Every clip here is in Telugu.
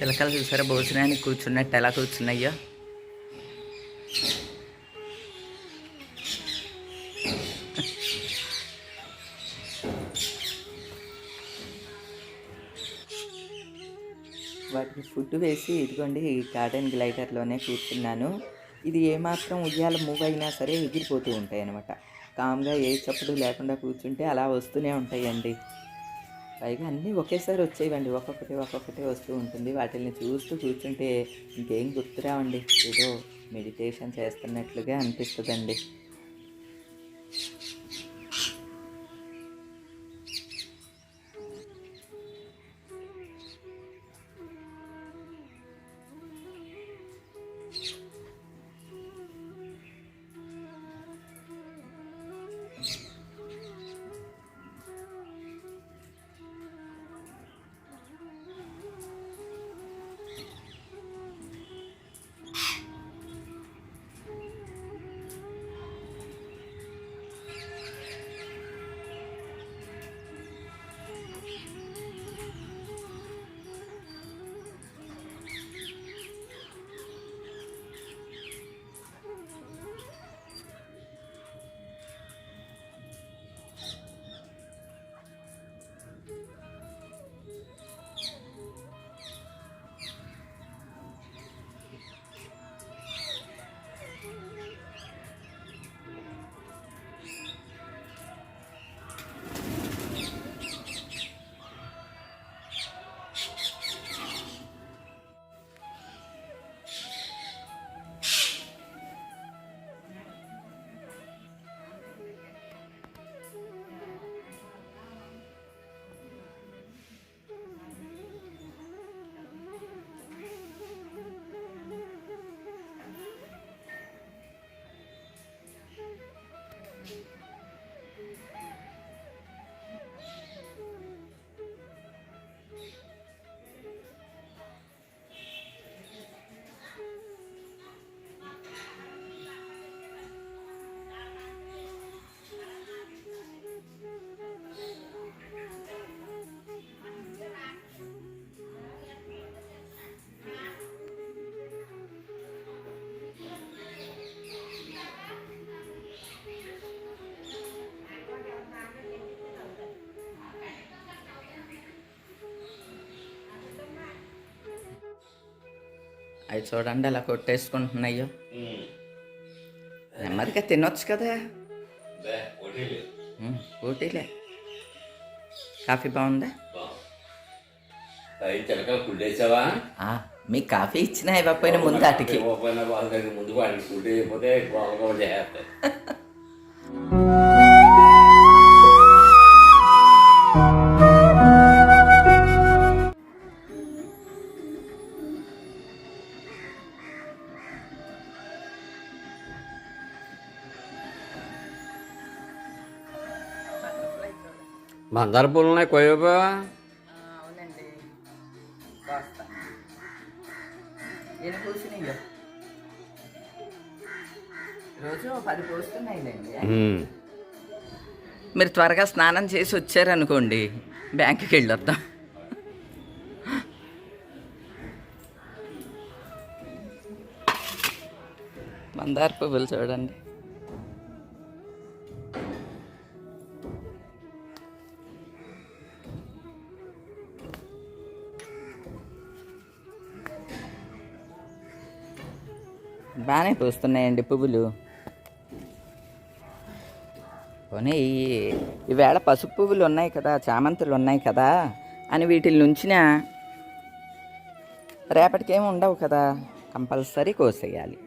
చిలకలు చూసారా? భోజనానికి కూర్చున్నట్టు ఎలా కూర్చున్నాయో వాటికి ఫుడ్ వేసి ఇదిగోండి ఈ గార్డెన్ గ్లైడర్లోనే కూర్చున్నాను. ఇది ఏమాత్రం ఉయ్యాల మూవ్ అయినా సరే ఎగిరిపోతూ ఉంటాయి అనమాట కామ్గా ఏ చప్పుడు లేకుండా కూర్చుంటే అలా వస్తూనే ఉంటాయండి. పైగా అన్నీ ఒకేసారి వచ్చేవండి. ఒక్కొక్కటి ఒక్కొక్కటి వస్తూ ఉంటుంది. వాటిని చూస్తూ కూర్చుంటే ఇంకేం గుర్తురావండి. ఏదో మెడిటేషన్ చేస్తున్నట్లుగా అనిపిస్తుందండి. అవి చూడండి అలా కొట్టేసుకుంటున్నాయో. నెమ్మదిగా తినొచ్చు కదా. ఊటీలే కాఫీ బాగుందా? మీకు కాఫీ ఇచ్చినా ఇవ్వకపోయినా ముందు అటుకి ముందు మందార పూలు ఉన్నాయి కోయబా అవునండి కాస్త ఎన్ని కూర్చున్నాయో రోజు పది పోస్తున్నాయిలేండి. మీరు త్వరగా స్నానం చేసి వచ్చారనుకోండి బ్యాంకుకి వెళ్ళొద్దాం. మందార పువ్వులు చూడండి. బాగానే పూస్తున్నాయండి పువ్వులు. పోనీ ఈవేళ పసుపు పువ్వులు ఉన్నాయి కదా చామంతులు ఉన్నాయి కదా అని వీటిని నుంచిన రేపటికేమి ఉండవు కదా కంపల్సరీ కోసేయాలి.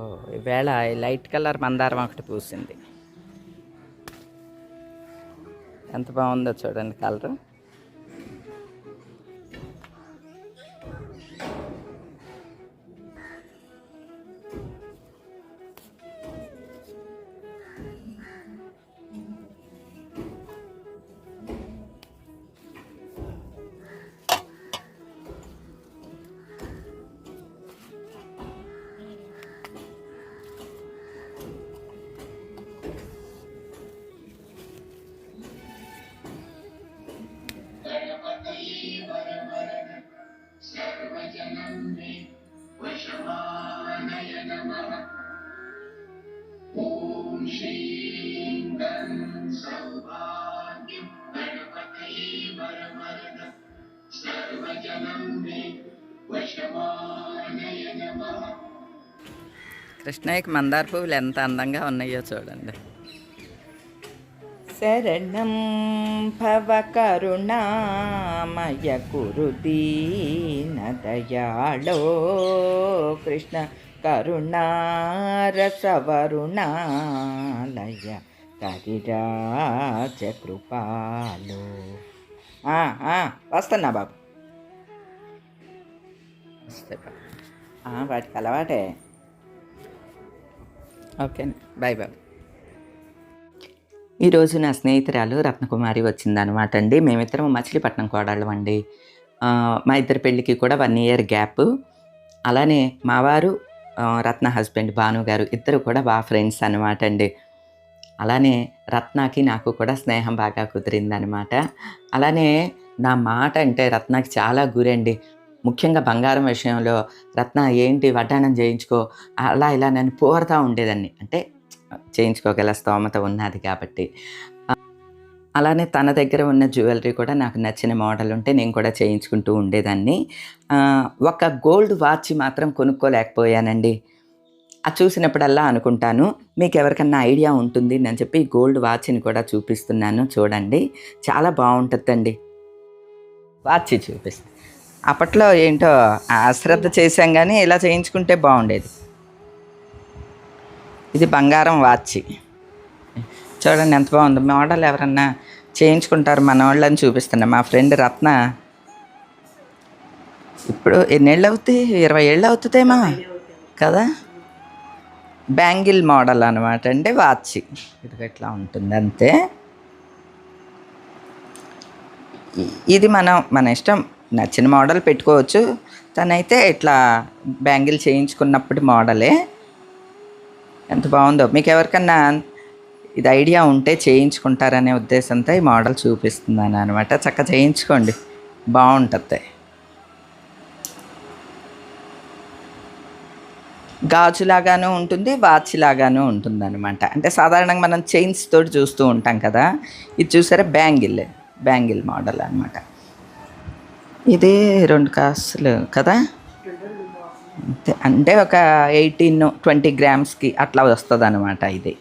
ఓ ఈవేళ ఈ లైట్ కలర్ మందారం ఒకటి పూసింది. ఎంత బాగుందో చూడండి కలరు. सौभाग्यं కృష్ణయ్యకి మందార పువ్వులు ఎంత అందంగా ఉన్నాయో చూడండి. శరణం భవ కరుణామయ కురుదీన దయాళో కృష్ణ కరుణారసవరుణాలయ కరిరాజ కృపాలో వస్తున్నా బాబు. వస్తే వాటికి అలవాటే. ఓకే బాయ్ బాయ్ ఈరోజు నా స్నేహితురాలు రత్నకుమారి వచ్చిందనమాట అండి. మేమిద్దరం మచిలీపట్నం కోడళ్ళం అండి. మా ఇద్దరి పెళ్ళికి కూడా వన్ ఇయర్ గ్యాప్. అలానే మా వారు రత్న హస్బెండ్ భాను గారు ఇద్దరు కూడా బాగా ఫ్రెండ్స్ అనమాట అండి. అలానే రత్నాకి నాకు కూడా స్నేహం బాగా కుదిరిందనమాట అలానే నా మాట అంటే రత్నాకి చాలా గురండి. ముఖ్యంగా బంగారం విషయంలో రత్న ఏంటి వడ్డాణం చేయించుకో అలా ఇలా నేను పోరుతూ ఉండేదాన్ని. అంటే చేయించుకోగల స్తోమత ఉన్నది కాబట్టి. అలానే తన దగ్గర ఉన్న జ్యువెలరీ కూడా నాకు నచ్చిన మోడల్ ఉంటే నేను కూడా చేయించుకుంటూ ఉండేదాన్ని. ఒక గోల్డ్ వాచ్ మాత్రం కొనుక్కోలేకపోయానండి. అది చూసినప్పుడల్లా అనుకుంటాను. మీకు ఎవరికన్నా ఐడియా ఉంటుంది అని చెప్పి గోల్డ్ వాచ్ని కూడా చూపిస్తున్నాను చూడండి. చాలా బాగుంటుందండి. వాచ్ చూపిస్తాను అప్పట్లో ఏంటో అశ్రద్ధ చేశాం కానీ ఇలా చేయించుకుంటే బాగుండేది. ఇది బంగారం వాచ్. చూడండి ఎంత బాగుంది. మోడల్ ఎవరన్నా చేయించుకుంటారు మన వాళ్ళని చూపిస్తున్నా. మా ఫ్రెండ్ రత్న. ఇప్పుడు ఎన్నేళ్ళు అవుతాయి? ఇరవై ఏళ్ళు అవుతుందేమో. కదా? బ్యాంగిల్ మోడల్ అనమాట అంటే వాచ్. ఇది ఎట్లా ఉంటుంది అంతే. ఇది మనం మన ఇష్టం నచ్చిన మోడల్ పెట్టుకోవచ్చు. తనైతే ఇట్లా బ్యాంగిల్ చేయించుకున్నప్పటి మోడలే. ఎంత బాగుందో. మీకు ఎవరికన్నా ఇది ఐడియా ఉంటే చేయించుకుంటారనే ఉద్దేశంతో ఈ మోడల్ చూపిస్తున్నాను అనమాట చక్కగా చేయించుకోండి. బాగుంటుంది. గాజులాగాను ఉంటుంది వాచ్లాగాను ఉంటుంది అనమాట అంటే సాధారణంగా మనం చైన్స్ తోటి చూస్తూ ఉంటాం కదా. ఇది చూసారా? బ్యాంగిల్ బ్యాంగిల్ మోడల్ అనమాట ఇది రెండు కాసులు కదా? అంతే. అంటే ఒక ఎయిటీన్ ట్వంటీ గ్రామ్స్కి అట్లా వస్తుంది అనమాట ఇది.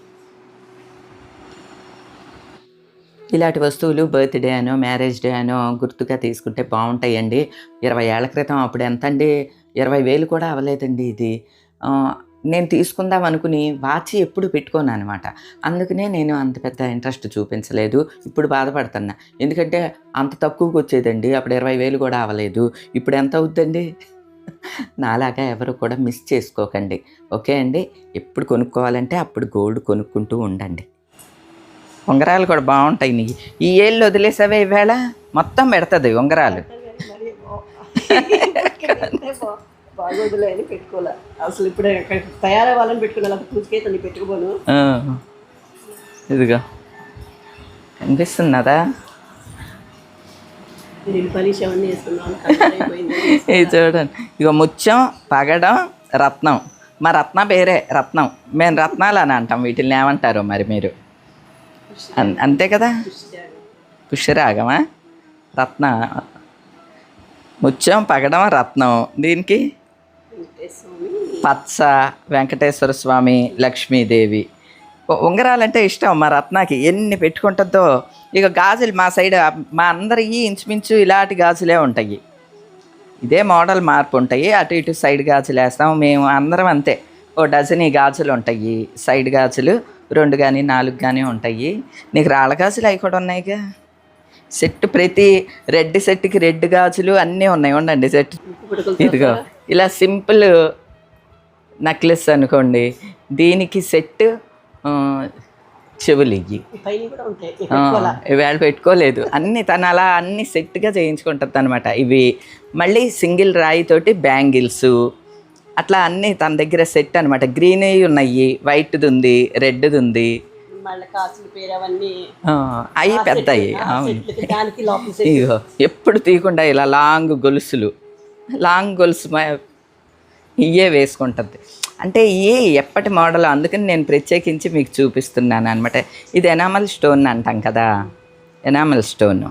ఇలాంటి వస్తువులు బర్త్డే అనో మ్యారేజ్ డే అనో గుర్తుగా తీసుకుంటే బాగుంటాయండి. ఇరవై ఏళ్ళ క్రితం అప్పుడు ఎంత అండి ఇరవై వేలు కూడా అవ్వలేదండి ఇది. నేను తీసుకుందాం అనుకుని వాచి ఎప్పుడు పెట్టుకోను అనమాట అందుకనే నేను అంత పెద్ద ఇంట్రెస్ట్ చూపించలేదు. ఇప్పుడు బాధపడుతున్నా. ఎందుకంటే అంత తక్కువకి వచ్చేదండి. అప్పుడు ఇరవై వేలు కూడా అవ్వలేదు. ఇప్పుడు ఎంత అవుద్దండి? నాలాగా ఎవరు కూడా మిస్ చేసుకోకండి. ఓకే అండి? ఎప్పుడు కొనుక్కోవాలంటే అప్పుడు గోల్డ్ కొనుక్కుంటూ ఉండండి. ఉంగరాలు కూడా బాగుంటాయి నీ. ఈ ఏళ్ళు వదిలేసావే ఈవేళ మొత్తం పెడుతుంది ఉంగరాలు. బాగోదులే అని పెట్టుకోలే. అసలు ఇప్పుడు తయారవ్వాలని పెట్టుకున్నా పూజకే తను పెట్టుకోను ఆ, ఇదిగో. కనిపిస్తున్నదా ఇది చూడండి. ఇగో ముత్యం పగడం రత్నం. మా రత్న పేరే రత్నం. మేము రత్నాలు అని అంటాం వీటిని ఏమంటారు మరి మీరు? అంతే కదా? పుష్యరాగమా? రత్న. ముత్యం పగడం రత్నం. దీనికి? పచ్చ వెంకటేశ్వర స్వామి లక్ష్మీదేవి. ఉంగరాలంటే ఇష్టం మా రత్నాకి. ఎన్ని పెట్టుకుంటుందో. ఇక గాజులు మా సైడ్ మా అందరికీ ఇంచుమించు ఇలాంటి గాజులే ఉంటాయి. ఇదే మోడల్ మార్పు ఉంటాయి. అటు ఇటు సైడ్ గాజులు వేస్తాం. మేము అందరం అంతే. ఓ డజన్ ఈ గాజులు ఉంటాయి. సైడ్ గాజులు రెండు కానీ నాలుగు కానీ ఉంటాయి. నీకు రాళ్ళ గాజులు అవి కూడా ఉన్నాయిగా? సెట్ ప్రతి రెడ్ సెట్కి రెడ్ గాజులు అన్నీ ఉన్నాయి. ఉండండి సెట్. ఇదిగో ఇలా సింపుల్ నెక్లెస్ అనుకోండి. దీనికి సెట్ చెవులు ఇవి పైన ఇవాళ పెట్టుకోలేదు. అన్ని తను అలా అన్ని సెట్గా చేయించుకుంటుంది అనమాట ఇవి మళ్ళీ సింగిల్ రాయితోటి బ్యాంగిల్స్. అట్లా అన్నీ తన దగ్గర సెట్ అనమాట గ్రీన్ ఉన్నాయి. వైట్ది ఉంది రెడ్ది ఉంది. మళ్ళీ కాసులు పేరు అవన్నీ అవి పెద్దవి దానికి లోపల ఇగో ఎప్పుడు తీయకుండా ఇలా లాంగ్ గొలుసులు లాంగ్ గొలుసు ఇవే వేసుకుంటుంది. అంటే ఇవే ఎప్పటి మోడల్ అందుకని నేను ప్రత్యేకించి మీకు చూపిస్తున్నాను అనమాట ఇది ఎనామల్ స్టోన్ అంటాం కదా ఎనామల్ స్టోన్.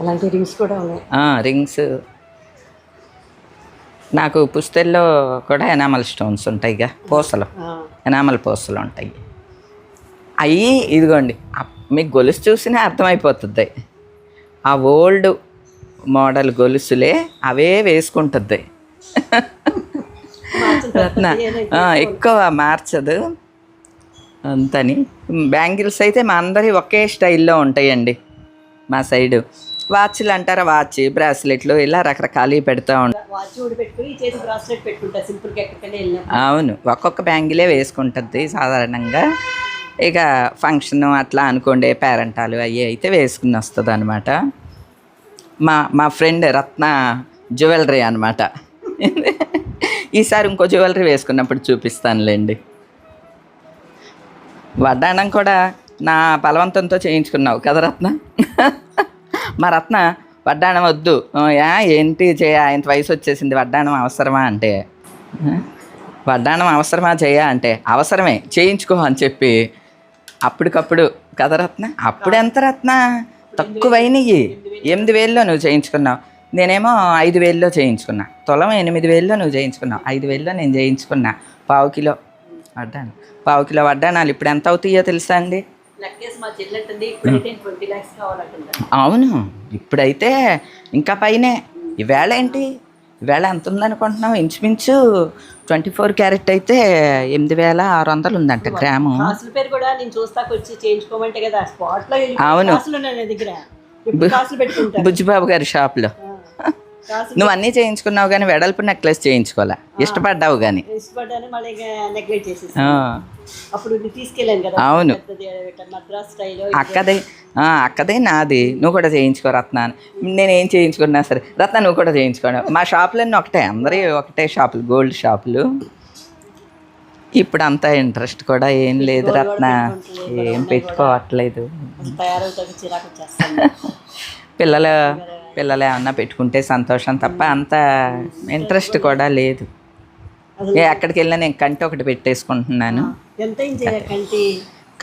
అలాంటి రింగ్స్ కూడా ఉన్నాయి. రింగ్స్ నాకు పుస్తెల్లో కూడా ఎనామల్ స్టోన్స్ ఉంటాయిగా పూసలు. ఆ, ఎనామల్ పూసలు ఉంటాయి. అవి ఇదిగోండి మీకు గొలుసు చూసినా అర్థమైపోతుంది. ఆ ఓల్డ్ మోడల్ గొలుసులే అవే వేసుకుంటుంది. రత్న ఎక్కువ మార్చదు. అంతని. బ్యాంగిల్స్ అయితే మా అందరి ఒకే స్టైల్లో ఉంటాయండి మా సైడు. వాచ్లు అంటారా? వాచ్ బ్రాస్లెట్లు ఇలా రకరకాలు పెడతా ఉంటాం అవును. ఒక్కొక్క బ్యాంగిలే వేసుకుంటుంది సాధారణంగా. ఇక ఫంక్షన్ అట్లా అనుకోండి పేరెంటాలు అవి అయితే వేసుకుని వస్తుంది అనమాట మా మా ఫ్రెండ్ రత్న జ్యువెలరీ అనమాట ఈసారి ఇంకో జ్యువెలరీ వేసుకున్నప్పుడు చూపిస్తానులేండి. వడ్డాణం కూడా నా బలవంతంతో చేయించుకున్నావు కదా రత్న? మా రత్న వడ్డాణం వద్దు. ఏంటి చేయ? ఇంత వయసు వచ్చేసింది. వడ్డాణం అవసరమా? అంటే వడ్డాణం అవసరమా చేయ? అంటే అవసరమే చేయించుకో అని చెప్పి అప్పటికప్పుడు కదా రత్న? అప్పుడు ఎంత రత్న? తక్కువైనవి ఎనిమిది వేల్లో నువ్వు చేయించుకున్నావు. నేనేమో ఐదు వేల్లో చేయించుకున్నా. తులం ఎనిమిది వేల్లో నువ్వు చేయించుకున్నావు. ఐదు వేల్లో నేను చేయించుకున్నా. పావు కిలో వడ్డాను పావు కిలో వడ్డానాలు ఇప్పుడు ఎంత అవుతాయో తెలుసా అండి? అవును ఇప్పుడైతే ఇంకా పైనే. ఈవేళ ఏంటి? ఈవేళ ఎంత ఉందనుకుంటున్నావు? ఇంచుమించు ట్వంటీ ఫోర్ క్యారెట్ అయితే ఎనిమిది వేల ఆరు వందలు ఉందంట గ్రాము. పేరు కూడా నేను చూస్తాకు వచ్చి చేయించుకోమంటే కదా స్పాట్లో వెళ్ళి అవును. బుజ్జిబాబు గారి షాప్లో నువ్వు అన్నీ చేయించుకున్నావు కానీ వెడల్పు నెక్లెస్ చేయించుకోలే. ఇష్టపడ్డావు కానీ. అవును. అక్కదే అక్కదే నాది. నువ్వు కూడా చేయించుకో రత్న. నేనేం చేయించుకున్నా సరే. రత్న నువ్వు కూడా చేయించుకోను మా షాపులన్నీ ఒకటే అందరి ఒకటే షాపులు గోల్డ్ షాపులు. ఇప్పుడు అంత ఇంట్రెస్ట్ కూడా ఏం లేదు రత్న. ఏం పెట్టుకోవట్లేదు. పిల్లలు పిల్లలు ఏమన్నా పెట్టుకుంటే సంతోషం తప్ప అంత ఇంట్రెస్ట్ కూడా లేదు. ఏ ఎక్కడికి వెళ్ళినా నేను కంటి ఒకటి పెట్టేసుకుంటున్నాను.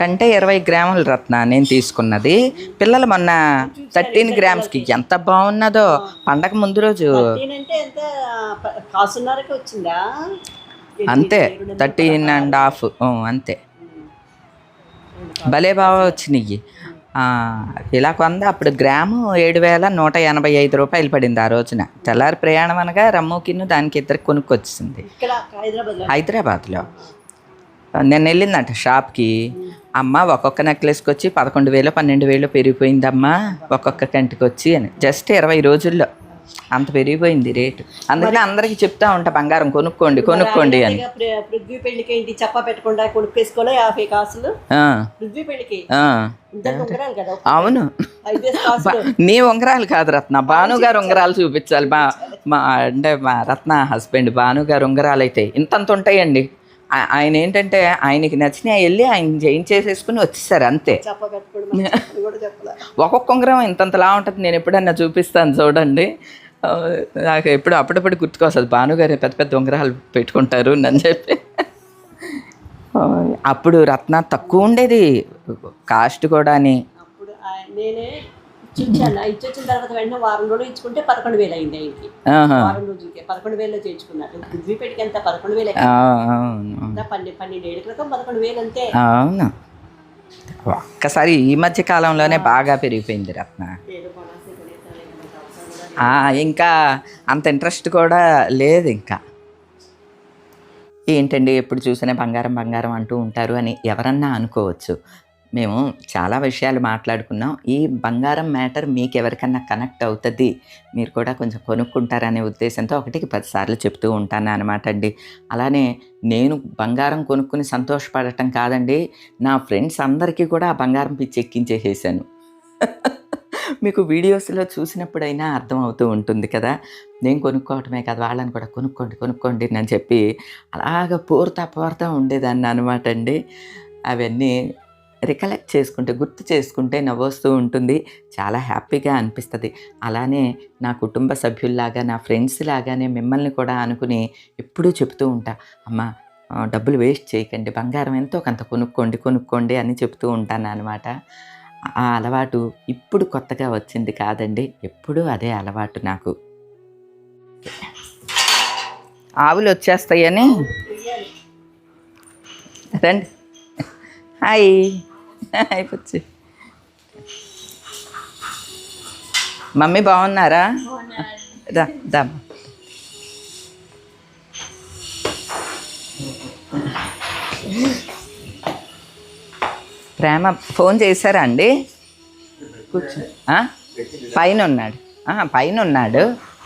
కంటే ఇరవై గ్రాముల రత్న నేను తీసుకున్నది. పిల్లలు మొన్న థర్టీన్ గ్రామ్స్కి ఎంత బాగున్నదో పండగ ముందు రోజు. వచ్చిందా అంతే థర్టీన్ అండ్ హాఫ్ అంతే. భలే బాగా వచ్చినాయి ఇలా కొంద అప్పుడు గ్రాము ఏడు వేల నూట ఎనభై ఐదు రూపాయలు పడింది ఆ రోజున. తెల్లారి ప్రయాణం అనగా రమ్ముకిన్ను దానికి ఇద్దరికి కొనుక్కొచ్చింది. హైదరాబాద్లో? నేను వెళ్ళిందంట షాప్కి. అమ్మ ఒక్కొక్క నెక్లెస్కి వచ్చి పదకొండు వేలు పన్నెండు వేలు పెరిగిపోయిందమ్మా ఒక్కొక్క కంటికి వచ్చి అని. జస్ట్ ఇరవై రోజుల్లో. అంత పెరిగిపోయింది రేటు. అందుకని అందరికీ చెప్తా ఉంటా బంగారం కొనుక్కోండి కొనుక్కోండి అని. పృథ్వీ పెళ్ళికి ఏంటి? చెప్ప పెట్టకుండా కొనుక్కేసుకోలే యాభై కాసులు? పృథ్వీ పెళ్ళికి అవును. నీ ఉంగరాలు కాదు రత్న. భాను గారు ఉంగరాలు చూపించాలి. మా మా అంటే మా రత్న హస్బెండ్ భాను గారు ఉంగరాలు అయితే ఇంతంత ఉంటాయండి. ఆయన ఏంటంటే ఆయనకి నచ్చినాయి వెళ్ళి ఆయన చేయించేసేసుకుని వచ్చేసారు అంతే. ఒక్కొక్క ఉంగరం ఇంతంతలా ఉంటుంది నేను ఎప్పుడన్నా చూపిస్తాను చూడండి. నాకు ఎప్పుడు అప్పుడప్పుడు గుర్తుకొస్తుంది భానుగారు పెద్ద పెద్ద ఉంగరాలు పెట్టుకుంటారు అని చెప్పి. అప్పుడు రత్న తక్కువ ఉండేది కాస్ట్ కూడాని. నేనే ఇచ్చాను ఇచ్చి వచ్చిన తర్వాత వెంటనే వారం రోజులు ఇచ్చుకుంటే పదకొండు వేలు అయింది ఆయనకి. వారం రోజులకి పదకొండు వేలు చేయించుకున్నాడు పృథ్వీ పెళ్ళికి ఎంత? పదకొండు వేలు పన్నెండు పన్నెండు ఏళ్ళ క్రితం పదకొండు వేలు అంతే. అవును. ఒక్కసారి ఈ మధ్య కాలంలోనే బాగా పెరిగిపోయింది రత్న. ఇంకా అంత ఇంట్రెస్ట్ కూడా లేదు ఇంకా. ఏంటండి ఎప్పుడు చూసినా బంగారం బంగారం అంటూ ఉంటారు అని ఎవరన్నా అనుకోవచ్చు. మేము చాలా విషయాలు మాట్లాడుకున్నాం. ఈ బంగారం మ్యాటర్ మీకు ఎవరికన్నా కనెక్ట్ అవుతుంది మీరు కూడా కొంచెం కొనుక్కుంటారనే ఉద్దేశంతో ఒకటికి పదిసార్లు చెప్తూ ఉంటాను అనమాట అండి. అలానే నేను బంగారం కొనుక్కుని సంతోషపడటం కాదండి నా ఫ్రెండ్స్ అందరికీ కూడా ఆ బంగారం పిచ్చి ఎక్కించేసేసాను. మీకు వీడియోస్లో చూసినప్పుడైనా అర్థమవుతూ ఉంటుంది కదా నేను కొనుక్కోవటమే కదా వాళ్ళని కూడా కొనుక్కోండి కొనుక్కోండి అని చెప్పి అలాగ పూర్త పోరుతా ఉండేదాన్ని అనమాట అండి. అవన్నీ రికలెక్ట్ చేసుకుంటే గుర్తు చేసుకుంటే నవ్వొస్తూ ఉంటుంది. చాలా హ్యాపీగా అనిపిస్తుంది. అలానే నా కుటుంబ సభ్యుల్లాగా నా ఫ్రెండ్స్ లాగానే మిమ్మల్ని కూడా అనుకుని ఎప్పుడూ చెప్తూ ఉంటా. అమ్మ డబ్బులు వేస్ట్ చేయకండి. బంగారం ఎంతో కొంత కొనుక్కోండి కొనుక్కోండి అని చెప్తూ ఉంటాను అనమాట ఆ అలవాటు ఇప్పుడు కొత్తగా వచ్చింది కాదండి. ఎప్పుడూ అదే అలవాటు నాకు. ఆవులు వచ్చేస్తాయని? రండి. హాయ్. హాయ్ పుచ్చి మమ్మీ బాగున్నారా? రా దా ప్రేమ ఫోన్ చేశారా అండి? కూర్చో. ఆ? పైన ఉన్నాడు ఆ, పైన ఉన్నాడు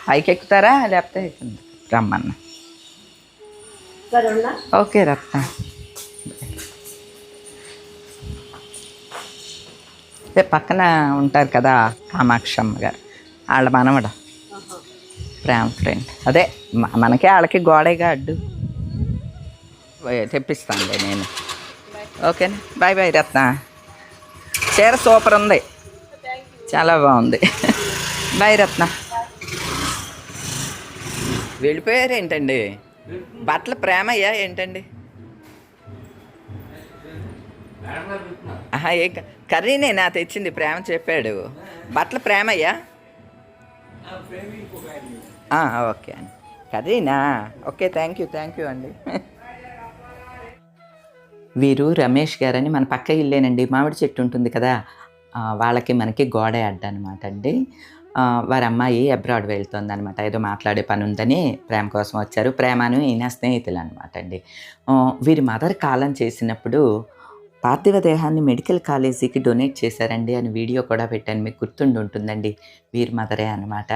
పైకి ఎక్కుతారా లేకపోతే రమ్మన్నా. ఓకే రత్న అదే పక్కన ఉంటారు కదా కామాక్షమ్మ గారు వాళ్ళ మనవడు. ప్రేమ ఫ్రెండ్ అదే మనకే వాళ్ళకి గోడేగా అడ్డు. తెప్పిస్తానులే నేను. ఓకేనా? Bye bye Ratna. చీర సూపర్ ఉంది. చాలా బాగుంది. బాయ్ రత్న. వెళ్ళిపోయారు ఏంటండి? బట్టల ప్రేమయ్యా ఏంటండి? ఏ కర్రీనే నా తెచ్చింది ప్రేమ చెప్పాడు. బట్టలు ప్రేమయ్యా? ఓకే అండి. కర్రీనా? Okay thank you thank you అండి. వీరు రమేష్ గారని మన పక్క ఇల్లేనండి మామిడి చెట్టు ఉంటుంది కదా వాళ్ళకి మనకి గోడే అడ్డ అనమాట అండి. వారి అమ్మాయి అబ్రాడ్ వెళ్తుంది అనమాట ఏదో మాట్లాడే పని ఉందని ప్రేమ కోసం వచ్చారు. ప్రేమను ఈయన స్నేహితులు అనమాట అండి. వీరి మదర్ కాలం చేసినప్పుడు పార్థివ దేహాన్ని మెడికల్ కాలేజీకి డొనేట్ చేశారండి అని వీడియో కూడా పెట్టాను. మీకు గుర్తుండి ఉంటుందండి వీర్ మదరే అనమాట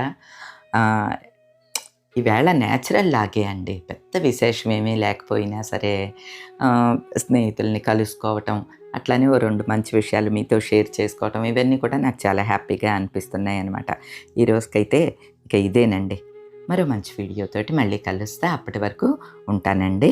ఈవేళ న్యాచురల్ లాగే అండి. పెద్ద విశేషం ఏమీ లేకపోయినా సరే స్నేహితుల్ని కలుసుకోవటం అట్లానే ఓ రెండు మంచి విషయాలు మీతో షేర్ చేసుకోవటం ఇవన్నీ కూడా నాకు చాలా హ్యాపీగా అనిపిస్తున్నాయి అనమాట ఈ రోజుకైతే ఇక ఇదేనండి. మరో మంచి వీడియోతోటి మళ్ళీ కలుస్తా. అప్పటి వరకు ఉంటానండి.